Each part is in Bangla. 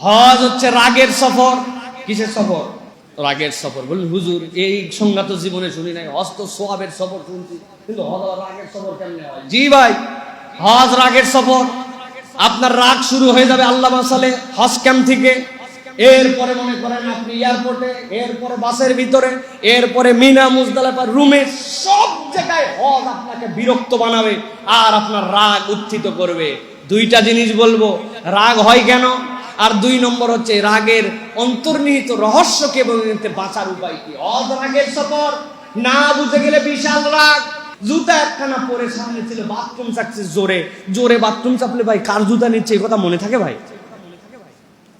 হজ হচ্ছে রাগের সফর। কিসের সফর? রাগের সফর। বলুন হুজুর এই সংজ্ঞা তো জীবনে শুনি নাই। হজ তো সোয়াবের সফর শুনছি। কিন্তু হজ রাগের সফর কেমনে হয়? জি ভাই হজ রাগের সফর। আপনার রাগ শুরু হয়ে যাবে আল্লাহ মাসালে হজ ক্যাম্প থেকে। এরপরে মনে করেন আপনি এয়ারপোর্টে এরপরে বাসের ভিতরে এরপরে মিনা মুজদালাফা রুমে সব জায়গায় হজ আপনাকে বিরক্ত বানাবে আর আপনার রাগ উত্থিত করবে। দুইটা জিনিস বলব রাগ হয় কেন? আর দুই নম্বর হচ্ছে রাগের অন্তর্নিহিত রহস্যকে বলতে বাঁচার উপায় কি? অজ রাগের সফর, না বুঝে গেলে বিশাল রাগ। জুতা একখানা পরে সামনে ছিল, বাথরুম চাচ্ছে জোরে। জোরে বাথরুম চাপলে ভাই কার জুতা নিচ্ছে এই কথা মনে থাকে ভাই?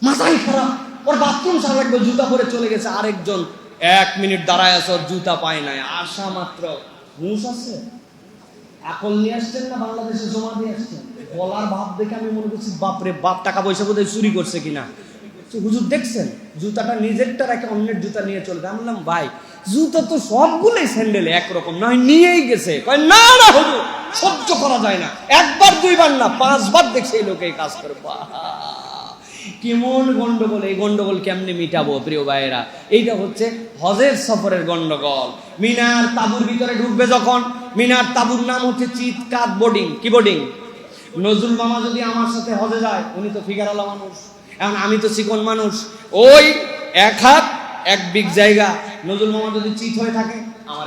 মাথাই খারাপ। ওর বাথরুম সারা লাগবে, জুতা পরে চলে গেছে আরেকজন। এক মিনিট দাঁড়ায় আছে, ওর জুতা পায় নাই। আসা মাত্র। হুঁশ আছে? আকল নিয়ে আসছেন না, বাংলাদেশে জমা দিয়ে আসছেন? বলার ভাব দেখে আমি মনে করছি, বাপরে, বাপ টাকা পয়সা বোধহয় চুরি করছে কিনা? হুজুর দেখছেন, জুতাটা নিজেরটা রেখে অন্যের জুতা নিয়ে চলে। আমি বললাম, ভাই, জুতা তো সবগুলোই স্যান্ডেল একরকম, নয়, নিয়েই গেছে। কয়, না না, হুজুর, সহ্য করা যায় না। একবার, দুইবার না, পাঁচবার দেখছে এই লোকে কাজ করে! কেমন গন্ডগোল, এই গন্ডগোল কেমনে মিটাবো, প্রিয় ভাইয়েরা? এইটা হচ্ছে হজের সফরের গন্ডগোল। মিনার তাবুর ভিতরে ঢুকবে যখন মিনার তাবুর নাম হচ্ছে চিৎকাত বোর্ডিং। কি বোর্ডিং? নজরুল মামা যদি আমার সাথে হজে যায়, উনি তো ফিগারওয়ালা মানুষ। এখন আমি তো চিকন মানুষ। ওই এক হাত, এক বিগ জায়গা। নজরুল মামা যদি চিত হয়ে থাকে আমার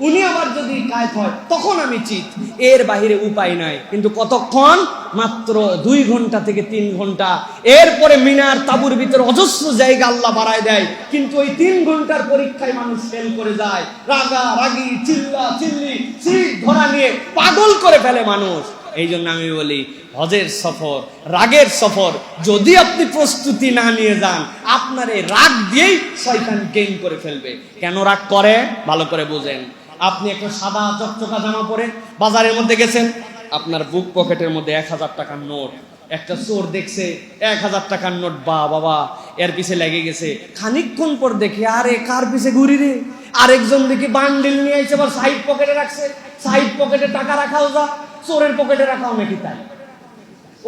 উনি আবার যদি কাজ হয়, তখন আমি চিত। এর বাহিরে উপায় নাই। কিন্তু কতক্ষণ? মাত্র দুই ঘণ্টা থেকে তিন ঘণ্টা। এরপরে মিনার তাবুর ভিতরে অজস্র জায়গা আল্লাহ বাড়ায় দেয়। কিন্তু ওই তিন ঘণ্টার পরীক্ষায় মানুষ ফেল করে যায়। রাগা, রাগি, চিল্লা, চিল্লি সিট ধরা নিয়ে পাগল করে ফেলে মানুষ। এই জন্য আমি বলি, হজের সফর, রাগের সফর, যদি আপনি প্রস্তুতি না নিয়ে যান, আপনার এই রাগ দিয়েই শয়তান গেইন করে ফেলবে। কেন রাগ করে? ভালো করে বুঝেন। আপনি একটা সাদা চকচকা জামা পরে বাজারের মধ্যে গেছেন, আপনার বুক পকেটের মধ্যে এক হাজার টাকার নোট একটা চোর দেখছে, এক হাজার টাকার নোট বা, বাবা, এর পিছে লেগে গেছে। খানিকক্ষণ পর দেখে, আরে, কার পিছে ঘুরি রে? আরেকজন দেখি বান্ডিল নিয়ে এসে আবার সাইড পকেটে রাখছে। সাইড পকেটে টাকা রাখাও যা। চোরের পকেটে রাখাও নাকি তাই?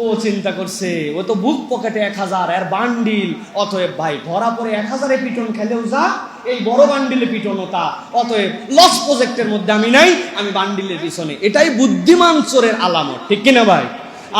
ও চিন্তা করছে, ও তো বুক পকেটে এক হাজার আর বান্ডিল অতএব ভাই, ধরা পরে এক হাজারে পিটন খেলেও যা, এই বড় বান্ডিলে পিটনও তা। অতএব লস প্রজেক্টের মধ্যে আমি নাই, আমি বান্ডিলের পিছনে। এটাই বুদ্ধিমান চোরের আলামত, ঠিক কিনা ভাই?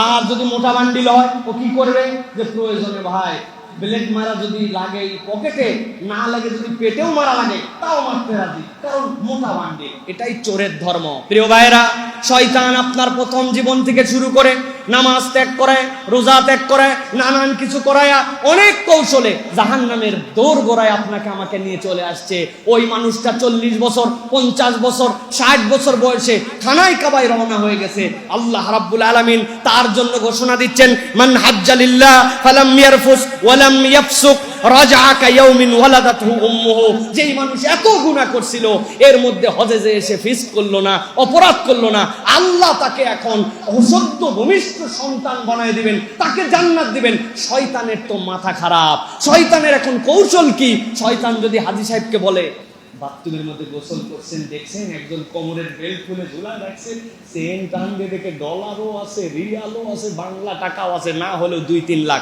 আর যদি মোটা বান্ডিল হয়, ও কি করবে? যে প্রয়োজনে ভাই ব্লেড মারা যদি লাগে পকেটে না লাগে যদি পেটেও মারা লাগে, তাও মারতে রাজি, কারণ মোটা বান্ডিল এটাই চোরের ধর্ম। প্রিয় ভাইয়েরা শয়তান আপনার প্রথম জীবন থেকে শুরু করে নামাজ ত্যাগ করায় রোজা ত্যাগ করায় নানান কিছু করায়া অনেক কৌশলে জাহান নামের দৌড় গোড়ায় আপনাকে আমাকে নিয়ে চলে আসছে। ওই মানুষটা চল্লিশ বছর, পঞ্চাশ বছর, ষাট বছর বয়সে খানায় কাবায় রওনা হয়ে গেছে। আল্লাহ রাব্বুল আলামিন তার জন্য ঘোষণা দিচ্ছেন, মান হাজ্জালিল্লাহ ফালাম ইয়ারফুস ওয়ালাম ইয়াফসুক যেই মানুষ এত গুনাহ করছিল, এর মধ্যে হজে যে এসে ফিস করল না, অপরাধ করল না, আল্লাহ তাকে এখন অসদ্য ভূমিষ্ঠ সন্তান বানায় দিবেন, তাকে জান্নাত দিবেন। শয়তানের তো মাথা খারাপ। শয়তানের এখন কৌশল কি? শয়তান যদি হাজি সাহেবকে বলে, বাথরুমের মধ্যে গোসল করছেন, দেখছেন, একজন কোমরের বেল্ট খুলে ঝুলা রাখছেন চেন টান দিয়ে দেখে ডলারও আছে, রিয়ালও আছে, বাংলা টাকাও আছে, না হলেও দুই তিন লাখ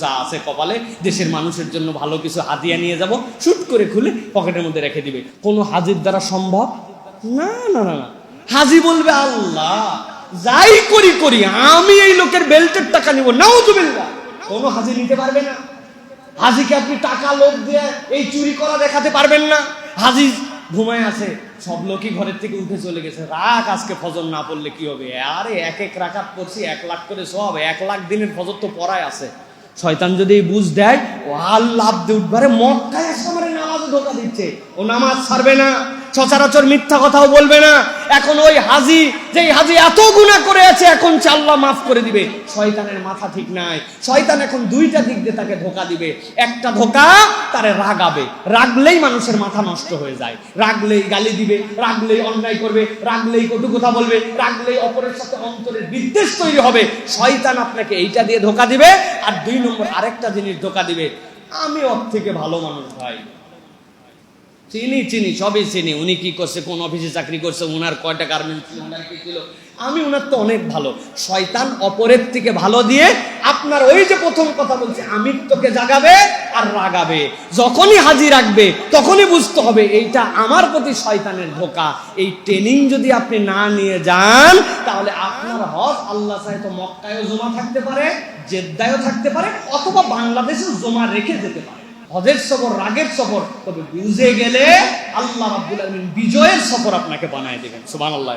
যা আছে কপালে। দেশের মানুষের জন্য ভালো কিছু হাতিয়া নিয়ে যাব, শুট করে খুলে পকেটের মধ্যে রেখে দিবে। কোনো হাজির দ্বারা সম্ভব? না না না না। হাজি বলবে, আল্লাহ যাই করি করি, আমি এই লোকের বেল্টের টাকা নিব। নাও তুমি কোনো হাজি নিতে পারবে না। হাজিকে আপনি টাকা লোক দিয়ে এই চুরি করা দেখাতে পারবেন না। হাজি ঘুমায় আছে, সব লোকই ঘরের থেকে উঠে চলে গেছে। রাখ আজকে ফজর না পড়লে কি হবে? আরে, এক এক রাখাত পড়ছি, এক লাখ করে সব, এক লাখ দিনের ফজর তো পড়ায় আছে। শয়তান যদি বুঝ দেয়, ও আর লাভ দিয়ে উঠবারে মক্কায় একেবারে নামাজে ধোকা দিচ্ছে। ও নামাজ ছাড়বে না। সচরাচর মিথ্যা কথাও বলবে না। এখন ওই হাজি যে হাজি এত গুণা করে আছে, এখন চাল্লা মাফ করে দিবে। শয়তানের মাথা ঠিক নাই। শয়তান এখন দুইটা দিক দিয়ে তাকে ধোকা দিবে। একটা ধোকা তারে রাগাবে। রাগলেই মানুষের মাথা নষ্ট হয়ে যায়। রাগলেই গালি দিবে, রাগলেই অন্যায় করবে, রাগলেই কটু কথা বলবে, রাগলেই অপরের সাথে অন্তরের বিদ্বেষ তৈরি হবে। শয়তান আপনাকে এইটা দিয়ে ধোকা দিবে, আর দুই নম্বর আরেকটা জিনিস ধোকা দিবে। আমি ওর থেকে ভালো মানুষ ভাই। চিনি চিনি, সবই চিনি। উনি কি করছে, কোন অফিসে চাকরি করছে, উনার কয়টা গার্মেন্টস ছিল, উনার কি ছিল? আমি ওনার তো অনেক ভালো। শয়তান অপরের থেকে ভালো দিয়ে আপনার ওই যে প্রথম কথা বলছে, আমি তোকে জাগাবে আর রাগাবে। যখনই হাজির রাখবে, তখনই বুঝতে হবে, এইটা আমার প্রতি শয়তানের ধোকা। এই ট্রেনিং যদি আপনি না নিয়ে যান, তাহলে আপনার হজ আল্লাহ তো মক্কায়ও জমা থাকতে পারে, জেদ্দায়ও থাকতে পারে, অথবা বাংলাদেশেও জমা রেখে যেতে পারে। হজের সফর, রাগের সফর, তবে বুঝে গেলে আল্লাহ আব্দুল আলমিন বিজয়ের সফর আপনাকে বানায় দেবেন। সুবহানাল্লাহ